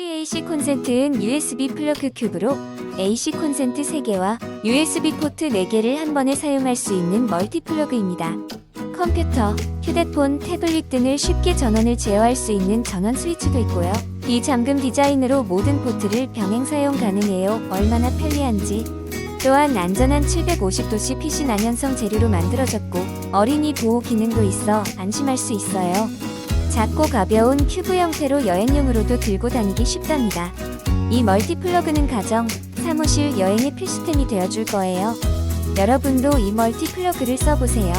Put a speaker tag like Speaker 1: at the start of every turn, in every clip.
Speaker 1: AC 콘센트는 USB 플러그 큐브로 AC 콘센트 3개와 USB 포트 4개를 한 번에 사용할 수 있는 멀티 플러그입니다. 컴퓨터, 휴대폰, 태블릿 등을 쉽게 전원을 제어할 수 있는 전원 스위치도 있고요. 비잠금 디자인으로 모든 포트를 병행 사용 가능해요. 얼마나 편리한지. 또한 안전한 750도씨 PC 난연성 재료로 만들어졌고 어린이 보호 기능도 있어 안심할 수 있어요. 작고 가벼운 큐브 형태로 여행용으로도 들고 다니기 쉽답니다. 이 멀티 플러그는 가정, 사무실, 여행의 필수템이 되어줄 거예요. 여러분도 이 멀티 플러그를 써보세요.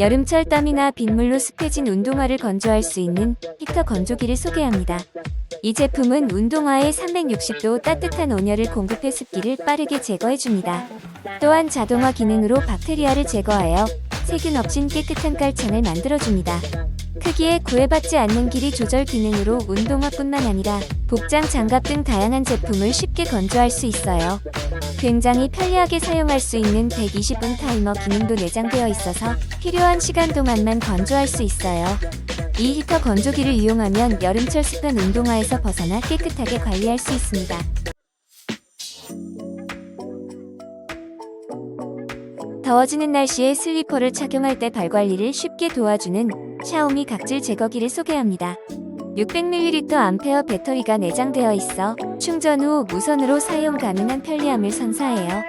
Speaker 1: 여름철 땀이나 빗물로 습해진 운동화를 건조할 수 있는 히터 건조기를 소개합니다. 이 제품은 운동화에 360도 따뜻한 온열을 공급해 습기를 빠르게 제거해줍니다. 또한 자동화 기능으로 박테리아를 제거하여 세균 없인 깨끗한 깔창을 만들어줍니다. 크기에 구애받지 않는 길이 조절 기능으로 운동화뿐만 아니라 복장 장갑 등 다양한 제품을 쉽게 건조할 수 있어요. 굉장히 편리하게 사용할 수 있는 120분 타이머 기능도 내장되어 있어서 필요한 시간 동안만 건조할 수 있어요. 이 히터 건조기를 이용하면 여름철 습한 운동화에서 벗어나 깨끗하게 관리할 수 있습니다. 더워지는 날씨에 슬리퍼를 착용할 때 발 관리를 쉽게 도와주는 샤오미 각질 제거기를 소개합니다. 600ml 암페어 배터리가 내장되어 있어 충전 후 무선으로 사용 가능한 편리함을 선사해요.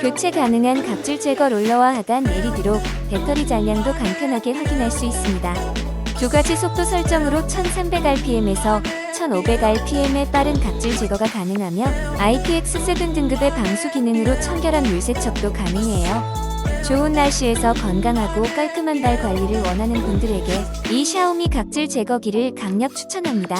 Speaker 1: 교체 가능한 각질 제거 롤러와 하단 LED로 배터리 잔량도 간편하게 확인할 수 있습니다. 두 가지 속도 설정으로 1300rpm에서 1500rpm의 빠른 각질 제거가 가능하며 IPX7 등급의 방수 기능으로 청결한 물 세척도 가능해요. 좋은 날씨에서 건강하고 깔끔한 발 관리를 원하는 분들에게 이 샤오미 각질 제거기를 강력 추천합니다.